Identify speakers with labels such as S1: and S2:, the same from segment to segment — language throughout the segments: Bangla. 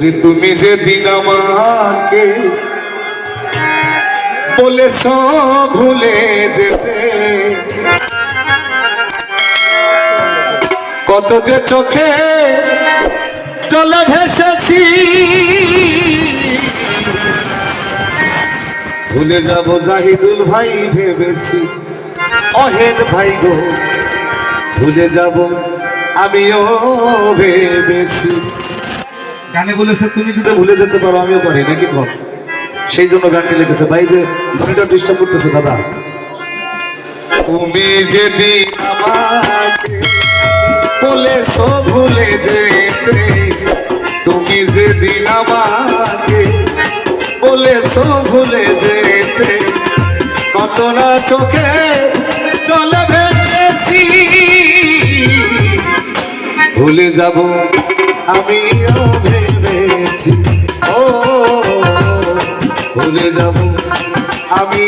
S1: ওরে তুমি যেদিন আমাকে বলেছ ভুলে যেতে, কত যে চোখে চলে ভেসেছি, ভুলে যাব জাহিদুল ভাই ভেবেছি, অহেন ভাই গো, ভুলে যাব আমিও ভেবেছি। গানে বলেছে তুমি যদি ভুলে যেতে পারো আমিও পারি নাকি বল? সেই জন্য গানটি লিখেছে ভাই যে ডিস্টার্ব করতেছে দাদা। তুমি আমাকে বলেছ ভুলে যেতে তুমি যেদিন আমাকে বলেছ ভুলে যেতে কত না চোখে চলে ভেসেছি। ভুলে যাব আমিও যাব আমিও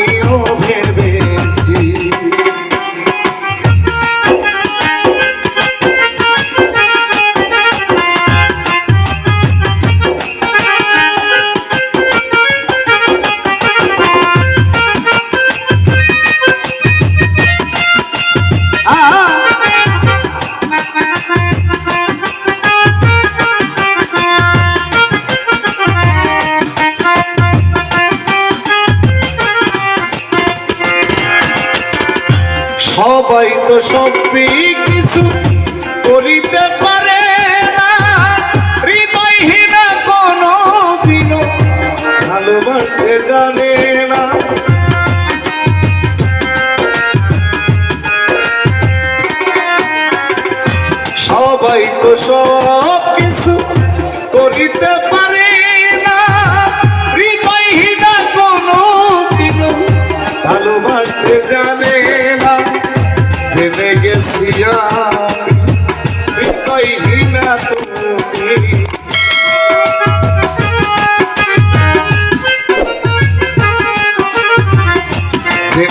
S1: সবাই তো সবই কিছু করিতে পারে না। হৃদয়হীনা কোনো ভালোবাসতে জানে না। সবাই তো সব কিছু করিতে পারে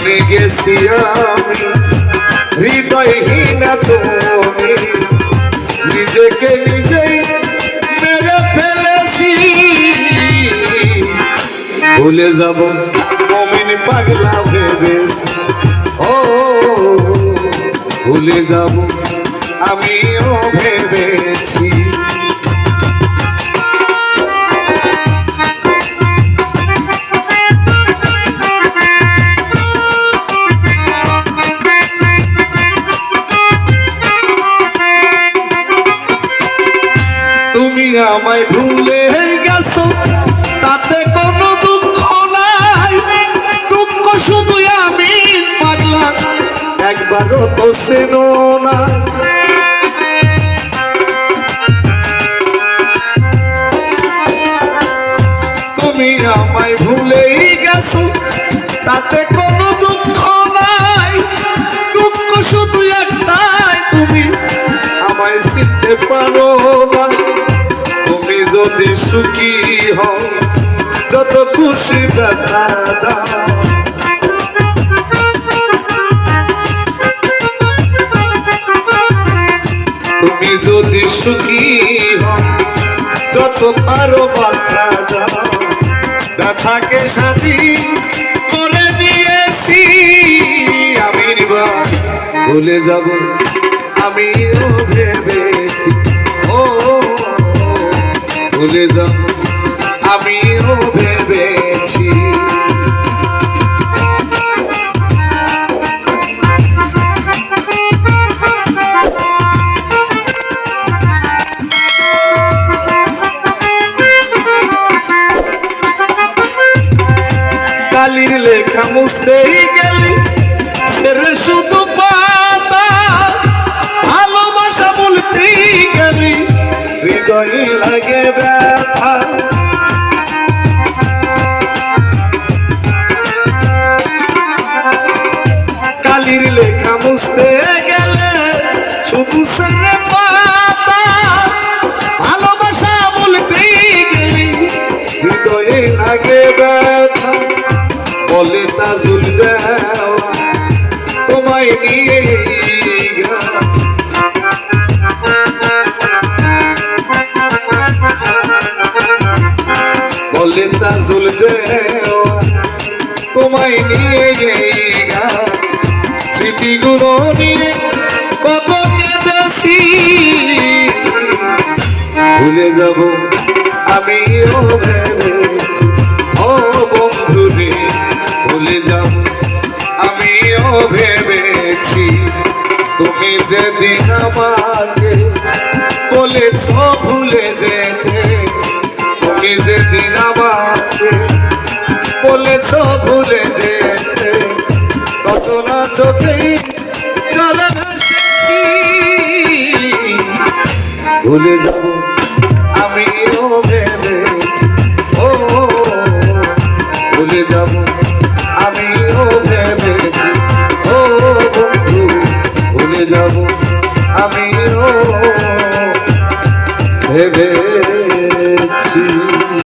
S1: জেনে গেছি আমি। হৃদয়হীনা তুমি। নিজেকে নিজেই মেরে ফেলেছি। ভুলে যাব, মমিন পাগলা ভেবেছি। ও, ভুলে যাব, আমিও ভেবেছি। একবারও তো চেনো না। তুমি আমায় ভুলেই গেছো, তাতে কোনো দুঃখ নাই। দুঃখ শুধু একটাই, তুমি আমায় চিনতে পারো না। তুমি যদি সুখী হও, যত খুশি ব্যথা দাও পারো বাংলা দাও ব্যথাকে সাথী করে দিয়েছি। আমি ভুলে যাব আমিও ভেবেছি। ও, ভুলে যাব আমিও ভেবেছি। মুছতেই গেলি শুধু বলে দেওয়া তোমায় নিয়ে। বলে তাজুল তোমায় নিয়ে স্মৃতিগুলো নিয়ে কত কেঁদেছি ভুলে যাব ভেবেছি ও যেদিন আমাকে বলেছ ভুলে যেতে। তুমি যেদিন আমাকে বলেছ ভুলে যেতে। কত না চোখেই চলে ভুলে যাব